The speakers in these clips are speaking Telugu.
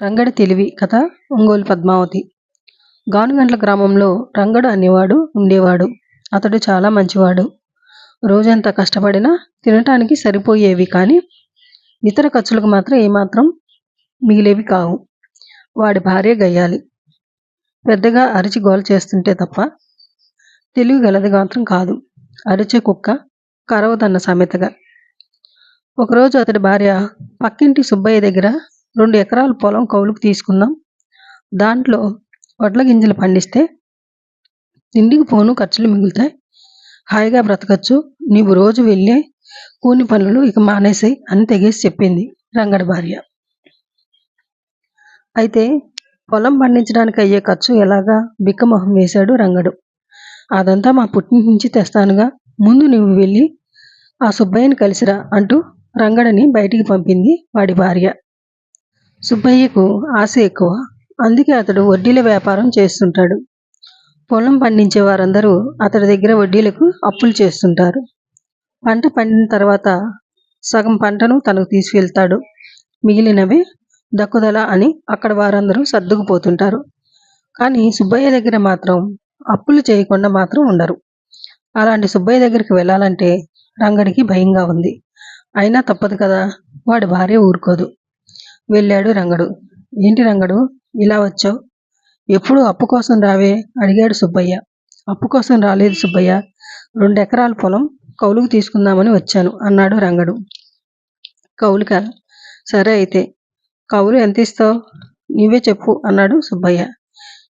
రంగడి తెలివి కథ ఒంగోలు పద్మావతి. గానుగంట్ల గ్రామంలో రంగడు అనేవాడు ఉండేవాడు. అతడు చాలా మంచివాడు. రోజంతా కష్టపడినా తినటానికి సరిపోయేవి కానీ ఇతర ఖర్చులకు మాత్రం ఏమాత్రం మిగిలేవి కావు. వాడి భార్య గయ్యాలి. పెద్దగా అరిచి గోల చేస్తుంటే తప్ప తెలివి గలది మాత్రం కాదు. అరిచే కుక్క కరవదన్న సామెతగా. ఒకరోజు అతడి భార్య పక్కింటి సుబ్బయ్య దగ్గర రెండు ఎకరాల పొలం కౌలుకు తీసుకుందాం. దాంట్లో వడ్ల గింజలు పండిస్తే తిండికి పోను ఖర్చులు మిగులుతాయి. హాయిగా బ్రతకచ్చు. నీవు రోజు వెళ్ళే కూని పనులు ఇక మానేసాయి అని తెగేసి చెప్పింది రంగడి భార్య. అయితే పొలం పండించడానికి అయ్యే ఖర్చు ఎలాగా బిక్కమొహం వేశాడు రంగడు. అదంతా మా పుట్టిన నుంచి తెస్తానుగా. ముందు నువ్వు వెళ్ళి ఆ సుబ్బయ్యని కలిసిరా అంటూ రంగడని బయటికి పంపింది వాడి భార్య. సుబ్బయ్యకు ఆశ ఎక్కువ. అందుకే అతడు వడ్డీల వ్యాపారం చేస్తుంటాడు. పొలం పండించే వారందరూ అతడి దగ్గర వడ్డీలకు అప్పులు చేస్తుంటారు. పంట పండిన తర్వాత సగం పంటను తనకు తీసుకెళ్తాడు. మిగిలినవి దక్కుదల అని అక్కడ వారందరూ సర్దుకుపోతుంటారు. కానీ సుబ్బయ్య దగ్గర మాత్రం అప్పులు చేయకుండా మాత్రం ఉండరు. అలాంటి సుబ్బయ్య దగ్గరికి వెళ్ళాలంటే రంగడికి భయంగా ఉంది. అయినా తప్పదు కదా వాడి భార్య ఊరుకోదు. వెళ్ళాడు రంగడు. ఏంటి రంగడు? ఇలా వచ్చావు? ఎప్పుడు అప్పు కోసం రావే? అడిగాడు సుబ్బయ్య. అప్పు కోసం రాలేదు సుబ్బయ్య. రెండు ఎకరాల పొలం కౌలుకు తీసుకుందామని వచ్చాను అన్నాడు రంగడు. కౌలుక? సరే అయితే. కౌలు ఎంత ఇస్తావు నువ్వే చెప్పు అన్నాడు సుబ్బయ్య.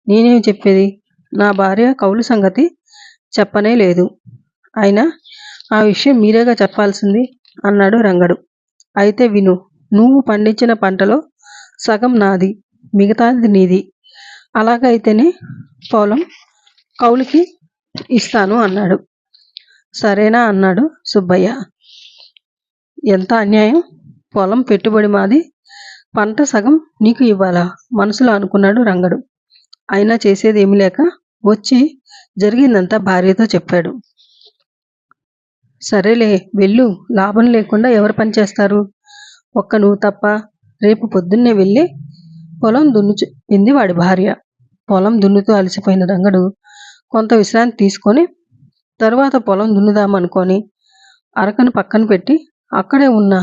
నేనేం చెప్పేది? నా భార్య కౌలు సంగతి చెప్పనే లేదు. అయినా ఆ విషయం మీరేగా చెప్పాల్సింది? అన్నాడు రంగడు. అయితే విను. నువ్వు పండించిన పంటలో సగం నాది మిగతాది నీది. అలాగైతేనే పొలం కౌలుకి ఇస్తాను అన్నాడు. సరేనా అన్నాడు సుబ్బయ్య. ఎంత అన్యాయం? పొలం పెట్టుబడి మాది పంట సగం నీకు ఇవ్వాలా? మనసులో అనుకున్నాడు రంగడు. అయినా చేసేది ఏమి లేక వచ్చి జరిగిందంతా భార్యతో చెప్పాడు. సరేలే వెళ్ళు లాభం లేకుండా ఎవరు పని చేస్తారు? ఒక్క నువ్వు తప్ప రేపు పొద్దున్నే వెళ్ళి పొలం దున్నుచుంది వాడి భార్య. పొలం దున్నుతూ అలసిపోయిన రంగడు కొంత విశ్రాంతి తీసుకొని తరువాత పొలం దున్నుదామనుకొని అరకను పక్కన పెట్టి అక్కడే ఉన్న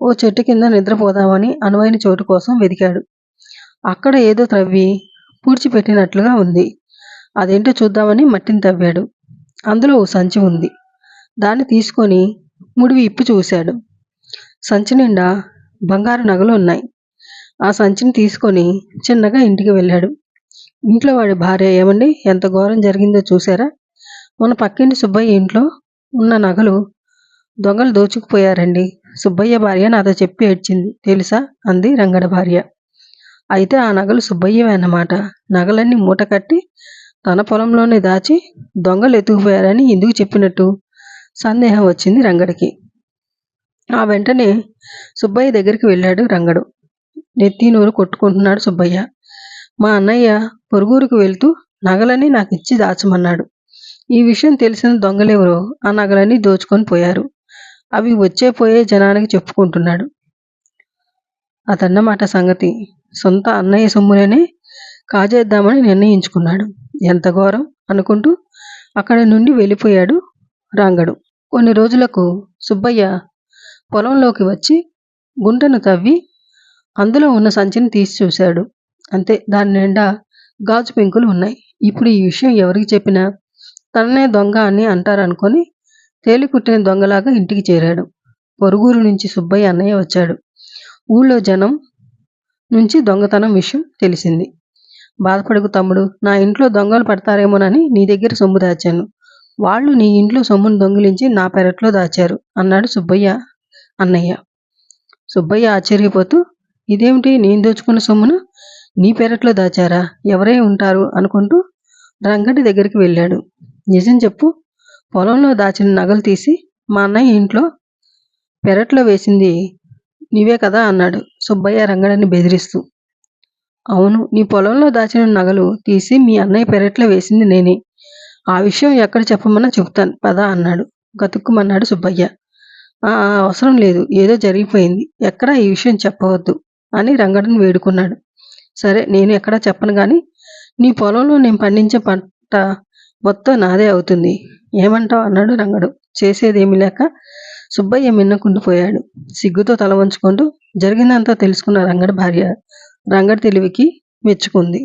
ఓ చెట్టు కింద నిద్రపోదామని అనువైన చోటు కోసం వెతికాడు. అక్కడ ఏదో త్రవ్వి పూడ్చిపెట్టినట్లుగా ఉంది. అదేంటో చూద్దామని మట్టిని తవ్వాడు. అందులో ఓ సంచి ఉంది. దాన్ని తీసుకొని ముడివి ఇప్పి చూశాడు. సంచి నిండా బంగారు నగలు ఉన్నాయి. ఆ సంచిని తీసుకొని చిన్నగా ఇంటికి వెళ్ళాడు. ఇంట్లో వాడి భార్య ఏమండి? ఎంత ఘోరం జరిగిందో చూసారా మన పక్కింటి సుబ్బయ్య ఇంట్లో ఉన్న నగలు దొంగలు దోచుకుపోయారండి. సుబ్బయ్య భార్య నాతో చెప్పి ఏడ్చింది. తెలుసా? అంది రంగడ భార్య. అయితే ఆ నగలు సుబ్బయ్యవే అన్నమాట. నగలన్నీ మూట కట్టి తన పొలంలోనే దాచి దొంగలు ఎత్తుకుపోయారని ఎందుకు చెప్పినట్టు సందేహం వచ్చింది రంగడికి. ఆ వెంటనే సుబ్బయ్య దగ్గరికి వెళ్ళాడు రంగడు. నెత్తి నూరు కొట్టుకుంటున్నాడు సుబ్బయ్య. మా అన్నయ్య పొరుగురికి వెళ్తూ నగలని నాకు ఇచ్చి దాచమన్నాడు. ఈ విషయం తెలిసిన దొంగలెవరో ఆ నగలన్నీ దోచుకొని పోయారు. అవి వచ్చే పోయే జనానికి చెప్పుకుంటున్నాడు. అతన్నమాట సంగతి సొంత అన్నయ్య సొమ్ములనే కాజేద్దామని నిర్ణయించుకున్నాడు. ఎంత ఘోరం అనుకుంటూ అక్కడి నుండి వెళ్ళిపోయాడు రంగడు. కొన్ని రోజులకు సుబ్బయ్య పొలంలోకి వచ్చి గుంటను తవ్వి అందులో ఉన్న సంచిని తీసి చూశాడు. అంతే దాని నిండా గాజు పెంకులు ఉన్నాయి. ఇప్పుడు ఈ విషయం ఎవరికి చెప్పినా తననే దొంగ అని అంటారనుకొని తేలికుట్టిన దొంగలాగా ఇంటికి చేరాడు. పొరుగురు నుంచి సుబ్బయ్య అన్నయ్య వచ్చాడు. ఊళ్ళో జనం నుంచి దొంగతనం విషయం తెలిసింది. బాధపడుకు తమ్ముడు నా ఇంట్లో దొంగలు పడతారేమోనని నీ దగ్గర సొమ్ము దాచాను. వాళ్ళు నీ ఇంట్లో సొమ్మును దొంగిలించి నా పెరట్లో దాచారు అన్నాడు సుబ్బయ్య అన్నయ్య. సుబ్బయ్య ఆశ్చర్యపోతూ ఇదేమిటి నేను దోచుకున్న సొమ్మును నీ పెరట్లో దాచారా? ఎవరై ఉంటారు? అనుకుంటూ రంగడి దగ్గరికి వెళ్ళాడు. నిజం చెప్పు. పొలంలో దాచిన నగలు తీసి మా అన్నయ్య ఇంట్లో పెరట్లో వేసింది నీవే కదా అన్నాడు సుబ్బయ్య రంగడిని బెదిరిస్తూ. అవును నీ పొలంలో దాచిన నగలు తీసి మీ అన్నయ్య పెరట్లో వేసింది నేనే. ఆ విషయం ఎక్కడ చెప్పమన్నా చెబుతాను పదా అన్నాడు. గతుక్కుమన్నాడు సుబ్బయ్య. అవసరం లేదు. ఏదో జరిగిపోయింది. ఎక్కడా ఈ విషయం చెప్పవద్దు అని రంగడిని వేడుకున్నాడు. సరే నేను ఎక్కడా చెప్పను కానీ నీ పొలంలో నేను పండించే పంట మొత్తం నాదే అవుతుంది. ఏమంటావు? అన్నాడు రంగడు. చేసేదేమీ లేక సుబ్బయ్య మిన్నకుండిపోయాడు సిగ్గుతో తల వంచుకుంటూ జరిగిందంతా తెలుసుకున్న రంగడి భార్య రంగడి తెలివికి మెచ్చుకుంది.